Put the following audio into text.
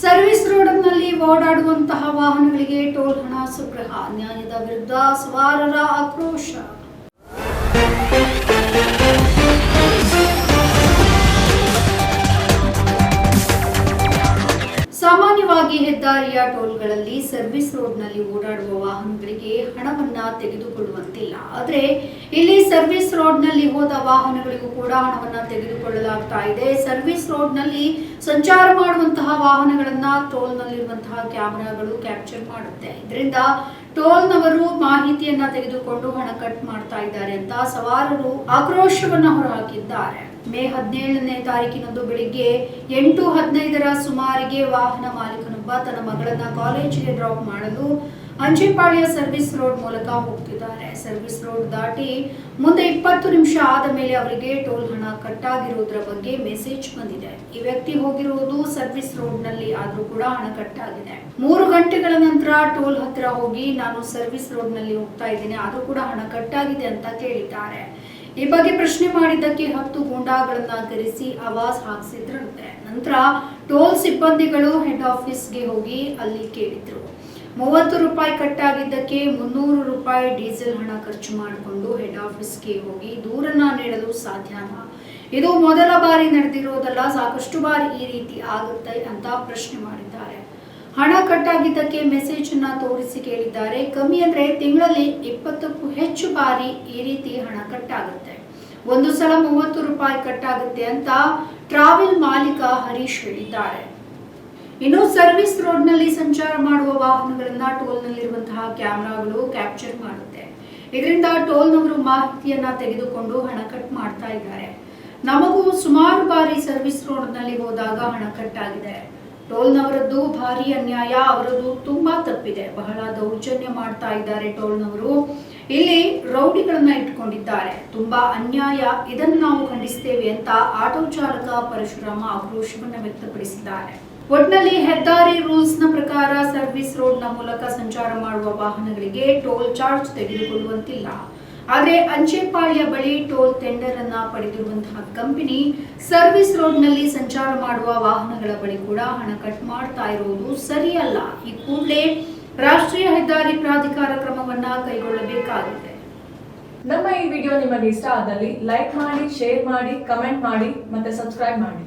Service ರೋಡ್ನಲ್ಲಿ ಓಡಾಡುವಂತಹ ವಾಹನಗಳಿಗೆ toll ಹಣ ಸುಗ್ರಹ ನ್ಯಾಯದ ವಿರುದ್ಧ ಸವಾರರ ಆಕ್ರೋಶ. ಸಾಮಾನ್ಯವಾಗಿ ಹೆದ್ದಾರಿಯ ಟೋಲ್ಗಳಲ್ಲಿ ಸರ್ವಿಸ್ ರೋಡ್ನಲ್ಲಿ ಓಡಾಡುವ ವಾಹನಗಳಿಗೆ ಹಣವನ್ನ ತೆಗೆದುಕೊಳ್ಳುವಂತಿಲ್ಲ. ಆದರೆ ಇಲ್ಲಿ ಸರ್ವಿಸ್ ರೋಡ್ನಲ್ಲಿ ಹೋದ ವಾಹನಗಳಿಗೂ ಕೂಡ ಹಣವನ್ನ ತೆಗೆದುಕೊಳ್ಳಲಾಗ್ತಾ ಇದೆ. ಸರ್ವಿಸ್ ರೋಡ್ನಲ್ಲಿ ಸಂಚಾರ ಮಾಡುವಂತಹ ವಾಹನಗಳನ್ನ ಟೋಲ್ನಲ್ಲಿರುವಂತಹ ಕ್ಯಾಮೆರಾಗಳು ಕ್ಯಾಪ್ಚರ್ ಮಾಡುತ್ತೆ. ಇದರಿಂದ ಟೋಲ್ನವರು ಮಾಹಿತಿಯನ್ನ ತೆಗೆದುಕೊಂಡು ಹಣ ಕಟ್ ಮಾಡ್ತಾ ಇದ್ದಾರೆ ಅಂತ ಸವಾರರು ಆಕ್ರೋಶವನ್ನ ಹೊರಹಾಕಿದ್ದಾರೆ. ಮೇ ಹದಿನೇಳನೇ ತಾರೀಕಿನಂದು ಬೆಳಿಗ್ಗೆ ಎಂಟು ಹದಿನೈದರ ಸುಮಾರಿಗೆ ವಾಹನ ಮಾಲೀಕನೊಬ್ಬ ತನ್ನ ಮಗಳನ್ನ ಕಾಲೇಜಿಗೆ ಡ್ರಾಪ್ ಮಾಡಲು ಅಂಚೆಪಾಳ್ಯ ಸರ್ವಿಸ್ ರೋಡ್ ಮೂಲಕ ಹೋಗ್ತಿದ್ದಾರೆ. ಸರ್ವಿಸ್ ರೋಡ್ ದಾಟಿ ಮುಂದೆ ಇಪ್ಪತ್ತು ನಿಮಿಷ ಆದ ಮೇಲೆ ಅವರಿಗೆ ಟೋಲ್ ಹಣ ಕಟ್ಟಾಗಿರುವುದರ ಬಗ್ಗೆ ಮೆಸೇಜ್ ಬಂದಿದೆ. ಈ ವ್ಯಕ್ತಿ ಹೋಗಿರುವುದು ಸರ್ವಿಸ್ ರೋಡ್ನಲ್ಲಿ ಆದ್ರೂ ಕೂಡ ಹಣ ಕಟ್ಟಾಗಿದೆ. ಮೂರು ಗಂಟೆಗಳ ನಂತರ ಟೋಲ್ ಹತ್ತಿರ ಹೋಗಿ ನಾನು ಸರ್ವಿಸ್ ರೋಡ್ನಲ್ಲಿ ಹೋಗ್ತಾ ಇದ್ದೇನೆ, ಆದ್ರೂ ಕೂಡ ಹಣ ಕಟ್ಟಾಗಿದೆ ಅಂತ ಕೇಳಿದ್ದಾರೆ. ಈ ಬಗ್ಗೆ ಪ್ರಶ್ನೆ ಮಾಡಿದ್ದಕ್ಕೆ ಹತ್ತು ಗೂಂಡಾಗಳನ್ನ ಕರೆಸಿ ಆವಾಜ್ ಹಾಕಿಸಿದ್ರಂತೆ. ನಂತರ ಟೋಲ್ ಸಿಬ್ಬಂದಿಗಳು ಹೆಡ್ ಆಫೀಸ್ಗೆ ಹೋಗಿ ಅಲ್ಲಿ ಕೇಳಿದ್ರು. ಮೂವತ್ತು ರೂಪಾಯಿ ಕಟ್ಟಾಗಿದ್ದಕ್ಕೆ ಮುನ್ನೂರು ರೂಪಾಯಿ ಡೀಸೆಲ್ ಹಣ ಖರ್ಚು ಮಾಡಿಕೊಂಡು ಹೆಡ್ ಆಫೀಸ್ಗೆ ಹೋಗಿ ದೂರನ್ನ ನೀಡಲು ಸಾಧ್ಯನಾ ಇದು ಮೊದಲ ಬಾರಿ ನಡೆದಿರೋದಲ್ಲ, ಸಾಕಷ್ಟು ಬಾರಿ ಈ ರೀತಿ ಆಗುತ್ತೆ ಅಂತ ಪ್ರಶ್ನೆ ಮಾಡಿದ್ದಾರೆ. ಹಣ ಕಟ್ಟಾಗಿದ್ದಕ್ಕೆ ಮೆಸೇಜ್ ಅನ್ನ ತೋರಿಸಿ ಕೇಳಿದ್ದಾರೆ. ಕಮ್ಮಿ ಅಂದ್ರೆ ತಿಂಗಳಲ್ಲಿ ಇಪ್ಪತ್ತಕ್ಕೂ ಹೆಚ್ಚು ಬಾರಿ ಈ ರೀತಿ ಹಣ ಕಟ್ಟಾಗುತ್ತೆ. ಒಂದು ಸಲ ಮೂವತ್ತು ರೂಪಾಯಿ ಕಟ್ಟಾಗುತ್ತೆ ಅಂತ ಟ್ರಾವೆಲ್ ಮಾಲೀಕ ಹರೀಶ್ ಹೇಳಿದ್ದಾರೆ. ಇನ್ನು ಸರ್ವಿಸ್ ರೋಡ್ನಲ್ಲಿ ಸಂಚಾರ ಮಾಡುವ ವಾಹನಗಳನ್ನ ಟೋಲ್ನಲ್ಲಿರುವಂತಹ ಕ್ಯಾಮೆರಾಗಳು ಕ್ಯಾಪ್ಚರ್ ಮಾಡುತ್ತೆ. ಇದರಿಂದ ಟೋಲ್ನವರು ಮಾಹಿತಿಯನ್ನ ತೆಗೆದುಕೊಂಡು ಹಣ ಕಟ್ ಮಾಡ್ತಾ ಇದ್ದಾರೆ. ನಮಗೂ ಸುಮಾರು ಬಾರಿ ಸರ್ವಿಸ್ ರೋಡ್ನಲ್ಲಿ ಹೋದಾಗ ಹಣ ಕಟ್ ಆಗಿದೆ. ಟೋಲ್ನವರದ್ದು ಭಾರಿ ಅನ್ಯಾಯ ಅವರದ್ದು ತುಂಬಾ ತಪ್ಪಿದೆ. ಬಹಳ ದೌರ್ಜನ್ಯ ಮಾಡ್ತಾ ಇದ್ದಾರೆ ಟೋಲ್ನವರು. ಇಲ್ಲಿ ರೌಡಿಗಳನ್ನ ಇಟ್ಕೊಂಡಿದ್ದಾರೆ. ತುಂಬಾ ಅನ್ಯಾಯ. ಇದನ್ನು ನಾವು ಖಂಡಿಸ್ತೇವೆ ಅಂತ ಆಟೋ ಚಾಲಕ ಪರಶುರಾಮ ಆಕ್ರೋಶವನ್ನ ವ್ಯಕ್ತಪಡಿಸಿದ್ದಾರೆ. ಒಟ್ನಲ್ಲಿ ಹೆದ್ದಾರಿ ರೂಲ್ಸ್ನ ಪ್ರಕಾರ ಸರ್ವಿಸ್ ರೋಡ್ನ ಮೂಲಕ ಸಂಚಾರ ಮಾಡುವ ವಾಹನಗಳಿಗೆ ಟೋಲ್ ಚಾರ್ಜ್ ತೆಗೆದುಕೊಳ್ಳುವಂತಿಲ್ಲ. ಆದರೆ ಅಂಚೆಪಾಳ್ಯ ಬಳಿ ಟೋಲ್ ಟೆಂಡರ್ ಅನ್ನ ಪಡೆದಿರುವಂತಹ ಕಂಪನಿ ಸರ್ವಿಸ್ ರೋಡ್ನಲ್ಲಿ ಸಂಚಾರ ಮಾಡುವ ವಾಹನಗಳ ಬಳಿ ಕೂಡ ಹಣ ಕಟ್ ಮಾಡ್ತಾ ಇರುವುದು ಸರಿಯಲ್ಲ. ಈ ಕೂಡಲೇ ರಾಷ್ಟ್ರೀಯ ಹೆದ್ದಾರಿ ಪ್ರಾಧಿಕಾರ ಕ್ರಮವನ್ನ ಕೈಗೊಳ್ಳಬೇಕಾಗಿದೆ ನಮ್ಮ ಈ ವಿಡಿಯೋ ನಿಮಗೆ ಇಷ್ಟ ಆದಲ್ಲಿ ಲೈಕ್ ಮಾಡಿ, ಶೇರ್ ಮಾಡಿ, ಕಮೆಂಟ್ ಮಾಡಿ ಮತ್ತೆ ಸಬ್ಸ್ಕ್ರೈಬ್ ಮಾಡಿ.